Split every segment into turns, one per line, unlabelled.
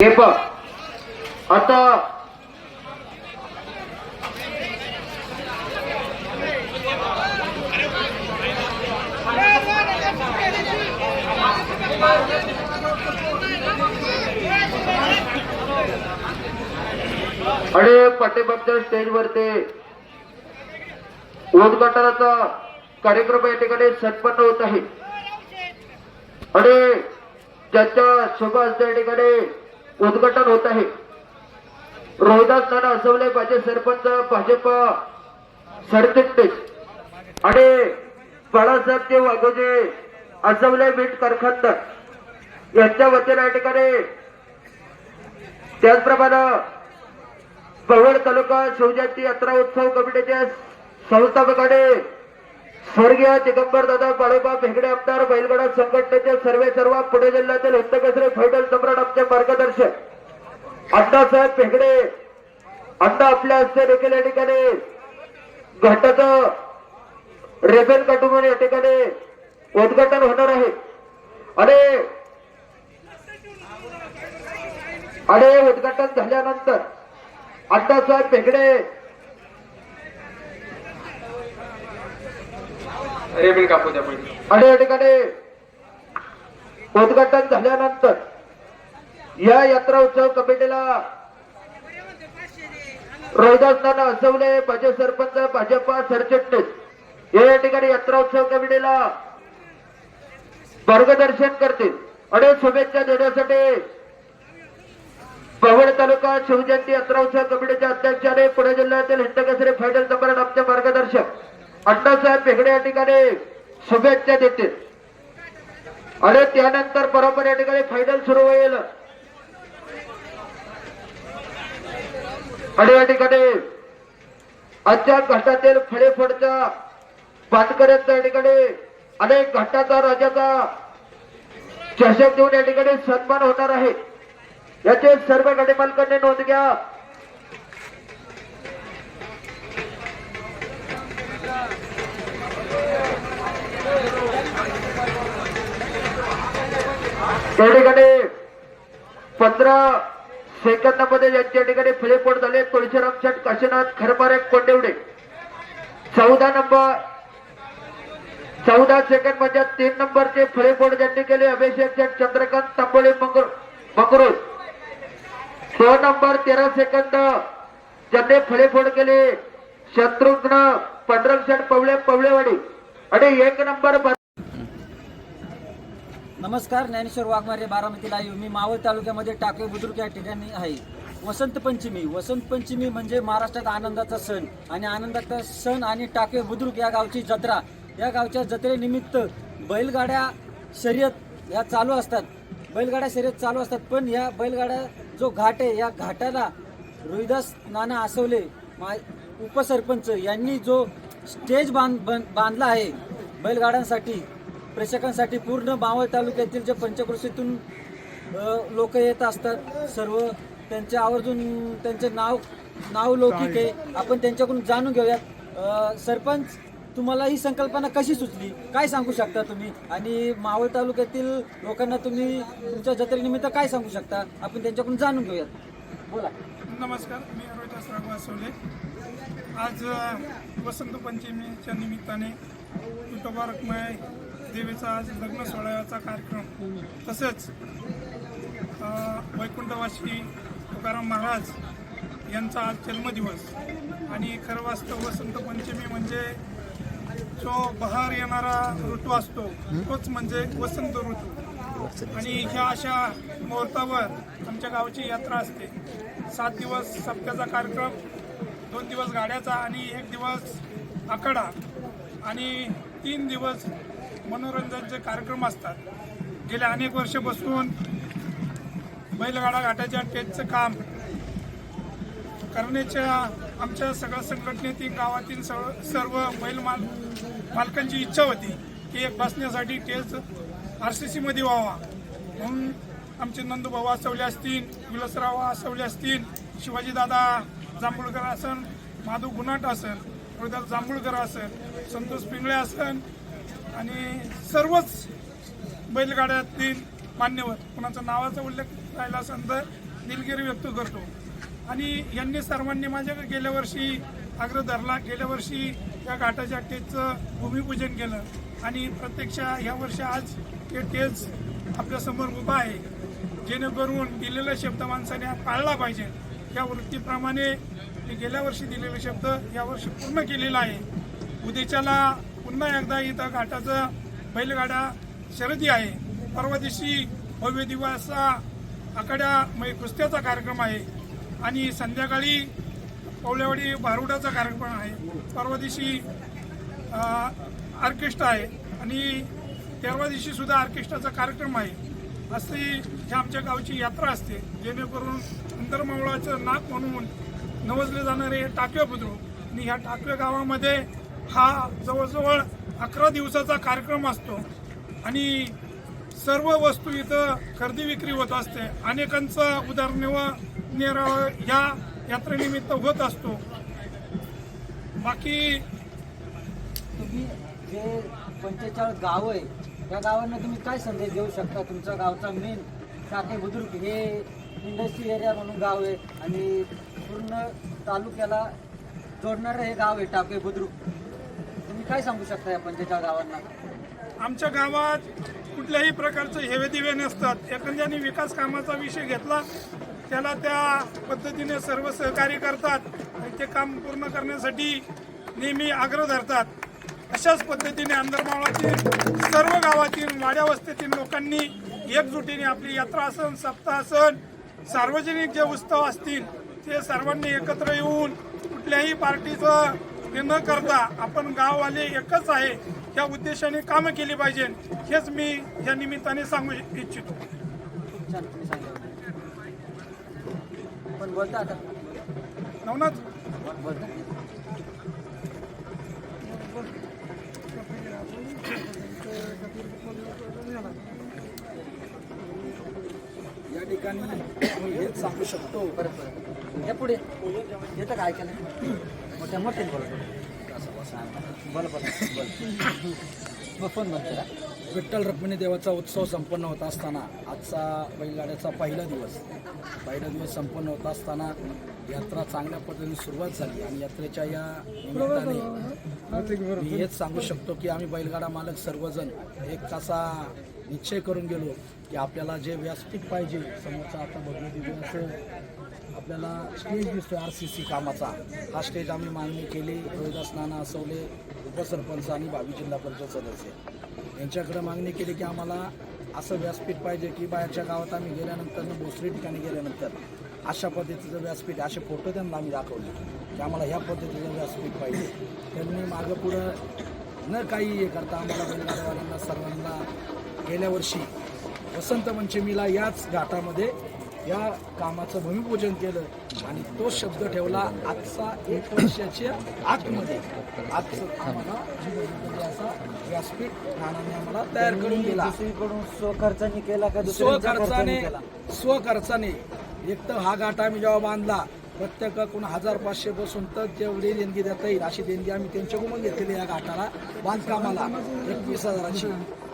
हे बघ. आता आणि स्टेजवर ते उद्घाटनाचा कार्यक्रम या ठिकाणी संपन्न होत आहे. आणि ज्याच्या शुभ त्या ठिकाणी उद्घाटन होत आहे. रोहिदास नाना असवले पाहिजे सरपंच भाजप सरचिटणीस आणि बाळासाहेब ते वाघोजे असवले मीठ कारखानदार यांच्या वतीने या ठिकाणी त्याचप्रमाणे पवड तालुका शिवजयंती यात्रा उत्सव कमिटीच्या संस्थापकाने स्वर्गीय दिगंबर दादा बाळोबा भेगडे आमदार बैलगडा संघटनेचे सर्वे सर्व पुणे जिल्ह्यातील हिंदकेसरी फैडल सम्राट आमचे मार्गदर्शक. अण्णासाहेब भेगडे अण्णा आपल्या हस्ते देखील या ठिकाणी घटाचं रेबेल काटून या ठिकाणी उद्घाटन होणार आहे. आणि आणि उद्घाटन झाल्यानंतर अण्णासाहेब भेगडे
रेबीन कापू द्या पहिले
आणि या ठिकाणी उद्घाटन झाल्यानंतर या यात्रा उत्सव कमिटीला रोहिदास नाना असवले माझे सरपंच भाजपा सरचिटणीस. या ठिकाणी यात्रा उत्सव कमिटीला मार्गदर्शन करतील. आणि शुभेच्छा देण्यासाठी पवड तालुका शिवजयंती यात्रा उत्सव कमिटीच्या अध्यक्षाने पुणे जिल्ह्यातील हिंदकेसरी फायनल नंबर आमचे मार्गदर्शक अण्णासाहेब भेगडे या ठिकाणी शुभेच्छा देतील. आणि त्यानंतर बरोबर या ठिकाणी फायनल सुरू होईल. आणि या ठिकाणी आजच्या घाटातील फळेफडच्या पाटकऱ्यांचा या ठिकाणी अनेक घाटाचा राजाचा चषक देऊन या ठिकाणी सन्मान होणार आहे. याचे सर्व गाडी मालकांनी नोंद घ्या. त्या ठिकाणी पंधरा सेकंदामध्ये यांच्या ठिकाणी फ्लेपोट झाले तुळशीराम छट काशीनाथ खरपारे कोंडेवडे. चौदा नंबर चौदा सेकंदमध्ये तीन नंबरचे फ्लेपोट ज्यांनी केले अभिषेक छट चंद्रकांत तांबोळी मंगरू दोन नंबर तेरा सेकंद ज्यांनी फळेफोड केले शत्रुघ्न पंढरक पवळे पवळेवाडी. आणि एक नंबर
नमस्कार ज्ञानेश्वर वाघमारे बारामतीला लाईव्ह मी मावळ तालुक्यामध्ये टाके बुद्रुक या ठिकाणी आहे. वसंत पंचमी. वसंत पंचमी म्हणजे महाराष्ट्रात आनंदाचा सण. आणि आनंदाचा सण आणि टाके बुद्रुक या गावची जत्रा. या गावच्या जत्रेनिमित्त बैलगाड्या शर्यत या चालू असतात. बैलगाड्या शर्यत चालू असतात. पण या बैलगाड्या जो घाट आहे या घाटाला रोहिदास नाना आसवले मा उपसरपंच यांनी जो स्टेज बांध बन- बांधला आहे बैलगाड्यांसाठी प्रेक्षकांसाठी पूर्ण मावळ तालुक्यातील जे पंचक्रोशीतून लोक येत असतात सर्व त्यांच्या आवर्जून त्यांचे नाव नाव लौकिक आहे. आपण त्यांच्याकडून जाणून घेऊयात. सरपंच तुम्हाला ही संकल्पना कशी सुचली? काय सांगू शकता तुम्ही? आणि मावळ तालुक्यातील लोकांना तुम्ही तुमच्या जत्रेनिमित्त काय सांगू शकता? आपण त्यांच्याकडून जाणून घेऊयात. बोला.
नमस्कार मी रोहिदास राघव असवले आज वसंत पंचमीच्या निमित्ताने विठोबारकमय देवीचा आज लग्न सोहळ्याचा कार्यक्रम. तसेच वैकुंठवासी तुकाराम महाराज यांचा आज जन्मदिवस. आणि खरं वास्तव वसंत पंचमी म्हणजे जो बहार येणारा ऋतू असतो तोच म्हणजे वसंत ऋतू. आणि ह्या अशा मुहूर्तावर आमच्या गावची यात्रा असते. सात दिवस सप्त्याचा कार्यक्रम दोन दिवस गाड्याचा आणि एक दिवस आखाडा आणि तीन दिवस मनोरंजनचे कार्यक्रम असतात. गेल्या अनेक वर्ष बसून बैलगाडा घाटाच्या टेजचं काम करण्याच्या आमच्या सगळ्या संघटनेतील गावातील सर्व सर्व बैल माल मालकांची इच्छा होती की एक बसण्यासाठी टेज आर सी सीमध्ये व्हावा. म्हणून आमचे नंदूभाऊ असवले असतील विलासराव असवले असतील शिवाजीदादा जांभूळकर असन माधव गुनाट असन रोहिदास जांभूळकर असन संतोष पिंगळे असन आणि सर्वच बैलगाड्यातील मान्यवर कुणाचा नावाचा उल्लेख राहिला असेल तर दिलगिरी व्यक्त करतो. आणि यांनी सर्वांनी माझ्याकडे गेल्या वर्षी आग्रह धरला गेल्या वर्षी या घाटाच्या टेजचं भूमिपूजन केलं. आणि प्रत्यक्ष ह्या वर्षी आज ते टेज आपल्यासमोर उभा आहे. जेणेकरून दिलेला शब्द माणसाने पाळला पाहिजे. या वृत्तीप्रमाणे गेल्या वर्षी दिलेले शब्द यावर्षी पूर्ण केलेला आहे. उद्याच्याला पुन्हा एकदा इथं घाटाचं बैलगाडा शर्यती आहे. परवा दिवशी भव्य दिवसा आखाड्या म्हणजे कुस्त्याचा कार्यक्रम आहे. आणि संध्याकाळी पवल्यावाडी भारुडाचा कार्यक्रम आहे. परवा दिवशी ऑर्केस्ट्रा आहे. आणि तेरवा दिवशी सुद्धा ऑर्केस्ट्राचा कार्यक्रम आहे. अशी ही आमच्या गावची यात्रा असते. जेणेकरून अंतरमावळाचं नाक म्हणून नवजले जाणारे टाकवे बुद्रुक. आणि ह्या टाकवे गावामध्ये हा जवळजवळ अकरा दिवसाचा कार्यक्रम असतो. आणि सर्व वस्तू इथं खरेदी विक्री होत असते. अनेकांचं उदरनिर्वाह ह्या यात्रेनिमित्त होत असतो. बाकी
तुम्ही जे पंचेचाळीस गाव आहे त्या गावांना तुम्ही काय संदेश देऊ शकता? तुमचा गावचा मेन टाके बुद्रुक हे इंडस्ट्री एरिया म्हणून गाव आहे आणि पूर्ण तालुक्याला जोडणारं हे गाव आहे टाके बुद्रुक. काय सांगू शकता आपण त्याच्या गावांना?
आमच्या गावात कुठल्याही प्रकारचे हेवे दिवे नसतात. एखाद्याने विकास कामाचा विषय घेतला त्याला त्या पद्धतीने सर्व सहकार्य करतात आणि ते काम पूर्ण करण्यासाठी नेहमी आग्रह धरतात. अशाच पद्धतीने अंधरमावातील सर्व गावातील वाड्यावस्थेतील लोकांनी एकजुटीने आपली यात्रा सण सप्ताह सण सार्वजनिक जे उत्सव असतील ते सर्वांनी एकत्र येऊन कुठल्याही पार्टीचं हे न करता आपण गाववाले एकच आहे या उद्देशाने कामं केली पाहिजे. हेच मी या निमित्ताने सांगू इच्छितो. नवनाथ?
या ठिकाणी मी हेच सांगू शकतो.
हे पुढे. येतं काय केलं मोठ्या मोठे बोल बोल बोल. फोन बंद करा.
विठ्ठल रुक्मिणी देवाचा उत्सव संपन्न होत असताना आजचा बैलगाड्याचा पहिला दिवस. पहिला दिवस संपन्न होत असताना यात्रा चांगल्या पद्धतीने सुरुवात झाली आणि यात्रेच्या या निमित्ताने मी हेच सांगू शकतो की आम्ही बैलगाडा मालक सर्वजण एक तासा निश्चय करून गेलो की आपल्याला जे व्यासपीठ पाहिजे समोरचा आता भव्य असेल आपल्याला स्टेज दिसतो आर सी सी कामाचा. हा स्टेज आम्ही मागणी केली. रोहिदास नाना असवले उपसरपंच आणि भावी जिल्हा परिषद सदस्य. यांच्याकडे मागणी केली की आम्हाला असं व्यासपीठ पाहिजे की बाहेरच्या गावात आम्ही गेल्यानंतर दुसऱ्या ठिकाणी गेल्यानंतर अशा पद्धतीचं व्यासपीठ असे फोटो त्यांना आम्ही दाखवले की आम्हाला ह्या पद्धतीचं व्यासपीठ पाहिजे. त्यांनी मागं पुढं न काही हे करता आम्हाला बैलगाड्यावाल्यांना सर्वांना गेल्या वर्षी वसंत पंचमीला याच घाटामध्ये या कामाचं भूमिपूजन केलं आणि तो शब्द ठेवला आजचा एक वर्षाच्या आतमध्ये. आजचं आम्हाला जीवनमध्ये असा व्यासपीठ नानांनी आम्हाला तयार करून दिला.
स्वखर्चाने केला का
स्वखर्चाने स्वखर्चाने. एक तर हा घाट आम्ही जेव्हा बांधला प्रत्येकाकडून हजार पाचशे बसून तर जेवढी देणगी देता येईल अशी देणगी आम्ही त्यांच्याकडून घेतलेली या घाटाला बांधकामाला. एकवीस हजाराची.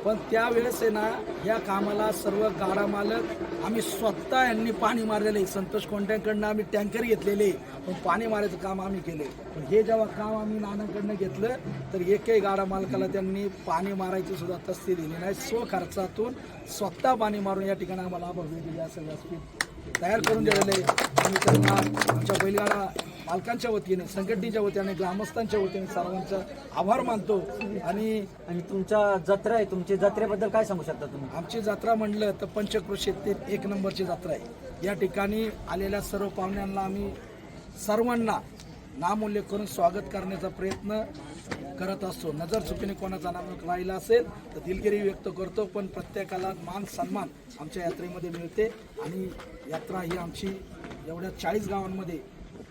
पण त्यावेळेस आहे ना या कामाला सर्व गाडा मालक आम्ही स्वतः यांनी पाणी मारलेले संतोष कोंड्यांकडनं आम्ही टँकर घेतलेले. पण पाणी मारायचं काम आम्ही केले. पण हे जेव्हा काम आम्ही नानांकडनं घेतलं तर एकही गाडा मालकाला त्यांनी पाणी मारायची सुद्धा तस्ती दिली नाही. स्वखर्चातून स्वतः पाणी मारून या ठिकाणी आम्हाला भव्य दिली. असं व्यासपीठ तयार करून दिलेले आम्ही त्यांना आमच्या बैलगाडा मालकांच्या वतीने संघटनेच्या वतीने ग्रामस्थांच्या वतीने सर्वांचा आभार मानतो. आणि
आणि तुमच्या जत्रा आहे तुमची जत्रेबद्दल काय सांगू शकता तुम्ही?
आमची जत्रा म्हणलं तर पंचक्रोशीतील एक नंबरची जत्रा आहे. या ठिकाणी आलेल्या सर्व पाहुण्यांना आम्ही सर्वांना नामोल्लेख करून स्वागत करण्याचा प्रयत्न करत असतो. नजर चुकीने कोणाचा नाम राहिला असेल तर दिलगिरी व्यक्त करतो पण प्रत्येकाला मान सन्मान आमच्या यात्रेमध्ये मिळते. आणि यात्रा ही आमची एवढ्या चाळीस गावांमध्ये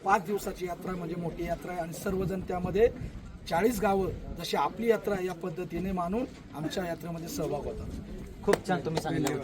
पाच दिवसाची यात्रा म्हणजे मोठी यात्रा आहे. आणि सर्वजण त्यामध्ये चाळीस गावं जशी आपली यात्रा या पद्धतीने मानून आमच्या यात्रेमध्ये सहभाग होतात.
खूप छान तुम्ही सांगितलं